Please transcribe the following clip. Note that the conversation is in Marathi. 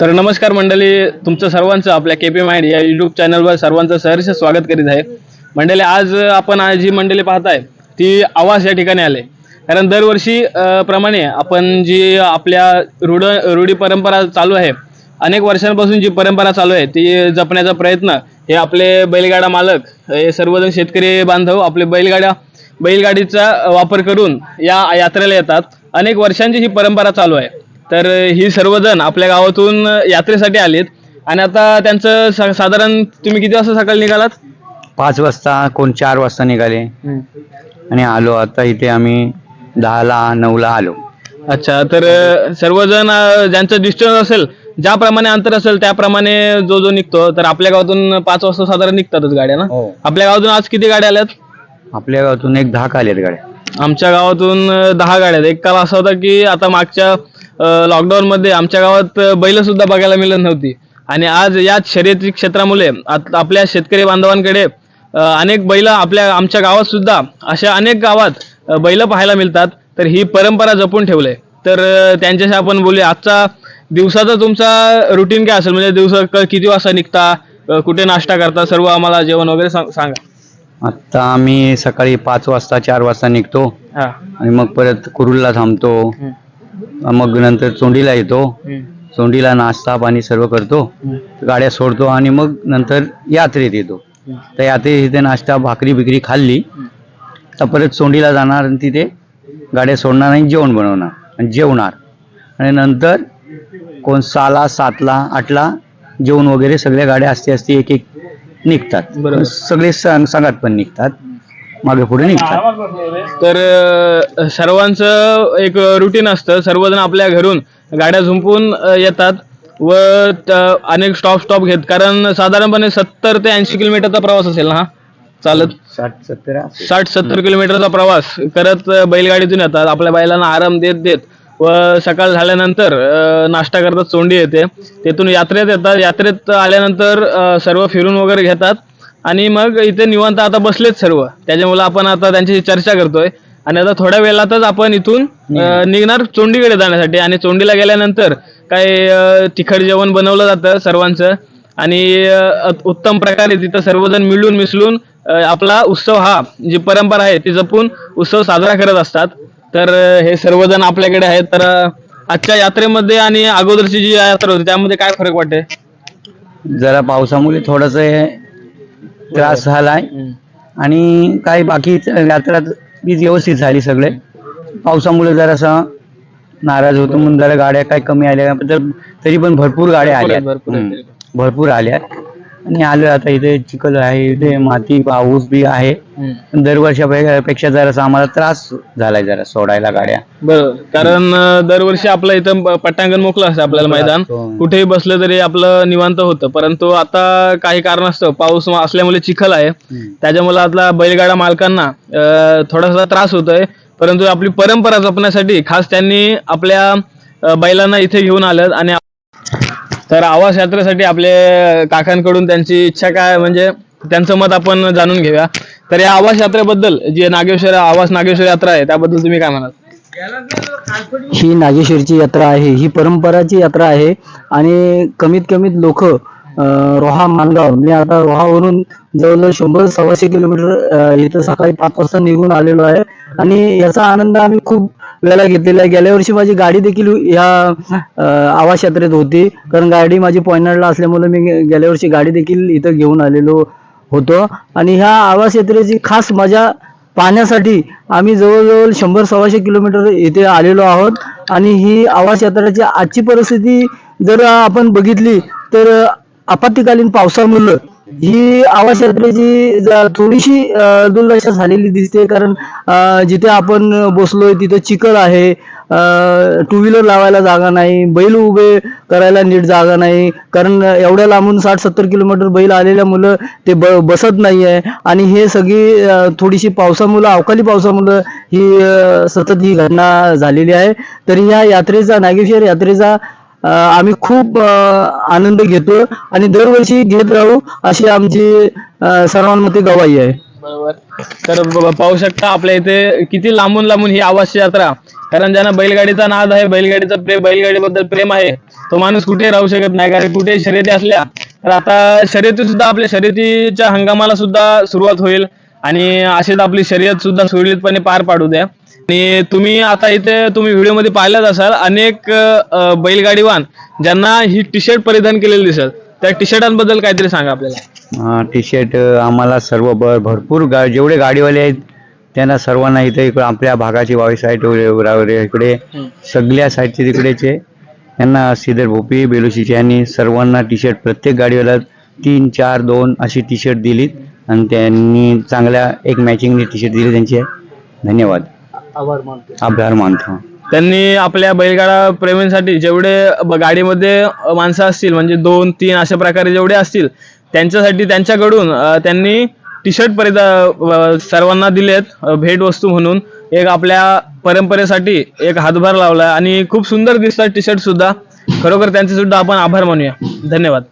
तर नमस्कार मंडळी तुमचं सर्वांचं आपल्या के पी माइंड या युट्यूब चॅनलवर सर्वांचं सहर्ष स्वागत करीत आहे. मंडळी आज आपण आज जी मंडळी पाहताय ती आवास या ठिकाणी आले कारण दरवर्षी प्रमाणे आपण जी आपल्या रूढ रूढी परंपरा चालू आहे अनेक वर्षांपासून जी परंपरा चालू आहे ती जपण्याचा प्रयत्न हे आपले बैलगाडा मालक हे सर्वजण शेतकरी बांधव आपले बैलगाड्या बैलगाडीचा वापर करून या यात्रेला येतात. अनेक वर्षांची ही परंपरा चालू आहे. तर ही सर्वजण आपल्या गावातून यात्रेसाठी आलीत. आणि आता त्यांचं सा- साधारण तुम्ही किती वाजता सकाळी निघालात? पाच वाजता कोण चार वाजता निघाले. आणि आलो. आता इथे आम्ही दहाला नऊला आलो. अच्छा तर अ, सर्वजण अ, ज्यांचं डिस्टन्स असेल ज्याप्रमाणे अंतर असेल त्याप्रमाणे जो जो निघतो. तर आपल्या गावातून पाच वाजता साधारण निघतातच गाड्या ना? हो. आपल्या गावातून आज किती गाड्या आल्यात? आपल्या गावातून एक दहा आलेत गाड्या. आमच्या गावातून अ, दहा गाड्या आहेत. एक काल असा होता की आता मागच्या लॉकडाऊन मध्ये आमच्या गावात बैल सुद्धा बघायला मिळत नव्हती. आणि आज याच शर्यती क्षेत्रामुळे आपल्या शेतकरी बांधवांकडे अनेक बैल आपल्या आमच्या गावात सुद्धा अशा अनेक गावात बैल पाहायला मिळतात. तर ही परंपरा जपून ठेवलंय तर त्यांच्याशी आपण बोलूया. आजचा दिवसाचा तुमचा रुटीन काय असेल? म्हणजे दिवस किती वाजता निघता? कुठे नाश्ता करता? सर्व आम्हाला जेवण वगैरे सांग- आता आम्ही सकाळी पाच वाजता चार वाजता निघतो. आणि मग परत कुरुलला थांबतो. मग नंतर चोंडीला येतो. चोंडीला नाश्ता पाणी सर्व करतो. गाड्या सोडतो आणि मग नंतर यात्रेत येतो. तर यात्रेत इथे नाश्ता भाकरी बिकरी खाल्ली. तर परत चोंडीला जाणार आणि तिथे गाड्या सोडणार आणि जेवण बनवणार आणि जेवणार. आणि नंतर कोण सहाला सातला आठला जेवण वगैरे सगळ्या गाड्या असते असते एक एक निघतात. सगळे संग संघात पण निघतात. मागे पुढे निघतात तर अ, सर्वांचं एक रुटीन असतं. सर्वजण आपल्या घरून गाड्या झुंपून अ, येतात व त- अनेक स्टॉप स्टॉप घेत. कारण साधारणपणे सत्तर ते ऐंशी किलोमीटरचा प्रवास असेल ना हा? चालत? साठ सत्तर साठ सत्तर किलोमीटरचा प्रवास. करत अ, बैलगाडीतून येतात. आपल्या बैलांना आराम देत देत. व सकाळ झाल्यानंतर अ, नाश्ता करतात चोंडी येते. तेथून यात्रेत येतात. यात्रेत आल्यानंतर अ, सर्व फिरून वगैरे घेतात. आणि मग इथे निवांत आता बसलेत सर्व. त्याच्यामुळे आपण आता त्यांच्याशी चर्चा करतोय. आणि आता थोड्या वेळातच आपण इथून अ, निघणार. चोंडीकडे जाण्यासाठी. आणि चोंडीला गेल्यानंतर काय अ, तिखट जेवण बनवलं जातं सर्वांचं. आणि अ, उत्तम प्रकारे तिथं सर्वजण मिळून मिसळून अ, आपला उत्सव हा जी परंपरा आहे ती जपून उत्सव साजरा करत असतात. तर अ, हे सर्वजण आपल्याकडे आहेत. तर अ, आजच्या यात्रेमध्ये आणि अगोदरची जी यात्रा होती त्यामध्ये काय फरक वाटते जरा पावसामुळे थोडस त्रास झालाय. आणि काही बाकी यात्रा बी व्यवस्थित झाली सगळे. पावसामुळे जरासा नाराज होतो. म्हणून जरा गाड्या काही कमी आल्या. तर तरी पण भरपूर गाड्या आल्या. भरपूर आल्या आणि आलो आता इथे चिखल आहे इथे माती पाऊस बी आहे. दरवर्षापेक्षा जरासा आम्हाला त्रास झालाय जरा सोडायला गाड्या. बरोबर कारण अ, दरवर्षी आपलं इथं ब- पटांगण मोकळं असतं आपल्याला मैदान. असतो. कुठेही बसलं तरी आपलं निवांत होतं. परंतु आता काही कारणास्तव पाऊस असल्यामुळे चिखल आहे. त्याच्यामुळे आता बैलगाडा मालकांना अ, थोडासा त्रास होतोय. परंतु आपली परंपरा जपण्यासाठी खास त्यांनी आपल्या अ, बैलांना इथे घेऊन आलं आणि तर आवास यात्रेसाठी आपले काकांकडून त्यांची इच्छा काय म्हणजे त्यांचं मत आपण जाणून घेऊया. तर या आवास यात्रेबद्दल जी नागेश्वर आवास नागेश्वर यात्रा आहे त्याबद्दल तुम्ही काय म्हणाल? ही नागेश्वरची यात्रा आहे ही परंपराची यात्रा आहे आणि कमीत कमीत लोक रोहा मानगाव मी आता रोहावरून जवळजवळ शंभर सव्वाशे किलोमीटर इथं सकाळी पाच वाजता निघून आलेलो आहे. आणि याचा आनंद आम्ही खूप वेळा घेतलेला आहे. गेल्या वर्षी माझी गाडी देखील ह्या आवास यात्रेत होती. कारण गाडी माझी पॉयनरला असल्यामुळे मी गेल्या वर्षी गाडी देखील इथं घेऊन आलेलो होतो. आणि ह्या आवास यात्रेची खास मजा पाहण्यासाठी आम्ही जवळजवळ शंभर सव्वाशे किलोमीटर इथे आलेलो आहोत. आणि ही आवास यात्राची आजची परिस्थिती जर आपण बघितली तर आपत्तीकालीन पावसामुळं ही आवास यात्रेची थोडीशी दुर्दशा झालेली दिसते. कारण जिथे आपण बसलोय तिथे चिखल आहे. टू व्हीलर लावायला जागा नाही. बैल उभे करायला नीट जागा नाही. कारण एवढ्या लांबून साठ सत्तर किलोमीटर बैल आलेल्या मुलं ते ब बसत नाही आहे आणि हे सगळी थोडीशी पावसामुळं अवकाळी पावसामुळं ही सतत ही घटना झालेली आहे. तरी ह्या यात्रेचा नागेश्वर यात्रेचा आम्ही खूप आनंद घेतो आणि दरवर्षी घेत राहू अशी आमची सर्वांमध्ये गवाही आहे. बरोबर. तर पाहू शकता आपल्या इथे किती लांबून लांबून ही आवास यात्रा. कारण ज्यांना बैलगाडीचा नाद आहे बैलगाडीचा प्रेम बैलगाडीबद्दल प्रेम आहे तो माणूस कुठे राहू शकत नाही. कारण कुठे शर्यती असल्या तर आता शर्यती सुद्धा आपल्या शर्यतीच्या हंगामाला सुद्धा सुरुवात होईल. आणि अशीच आपली शर्यत सुद्धा सुरळीतपणे पार पाडू द्या. आणि तुम्ही आता इथे तुम्ही व्हिडिओमध्ये पाहिलंच असाल अनेक बैलगाडीवान ज्यांना ही टी शर्ट परिधान केलेली दिसत त्या टी शर्टांबद्दल काहीतरी सांगा आपल्याला. टी शर्ट आम्हाला सर्व ब भरपूर गा जेवढे गाडीवाले आहेत त्यांना सर्वांना इथे इकडे आपल्या भागाची वावी साईड इकडे सगळ्या साईडचे तिकडेचे यांना श्रीधर भोपी बेलुशीचे यांनी सर्वांना टी शर्ट प्रत्येक गाडीवाला तीन चार दोन अशी टी शर्ट दिलीत. आणि त्यांनी चांगल्या एक मॅचिंगनी टी शर्ट दिली त्यांचे. धन्यवाद. आभार मानतो. आभार मानतो. त्यांनी आपल्या बैलगाडा प्रेमींसाठी जेवढे ब- गाडीमध्ये अ, माणसं असतील म्हणजे दोन तीन अशा प्रकारे जेवढे असतील त्यांच्यासाठी त्यांच्याकडून अ, त्यांनी टी शर्ट परिधा सर्वांना दिलेत अ, भेटवस्तू म्हणून. एक आपल्या परंपरेसाठी एक हातभार लावला आणि खूप सुंदर दिसतात टी शर्ट सुद्धा. खरोखर त्यांचे सुद्धा आपण आभार मानूया. धन्यवाद.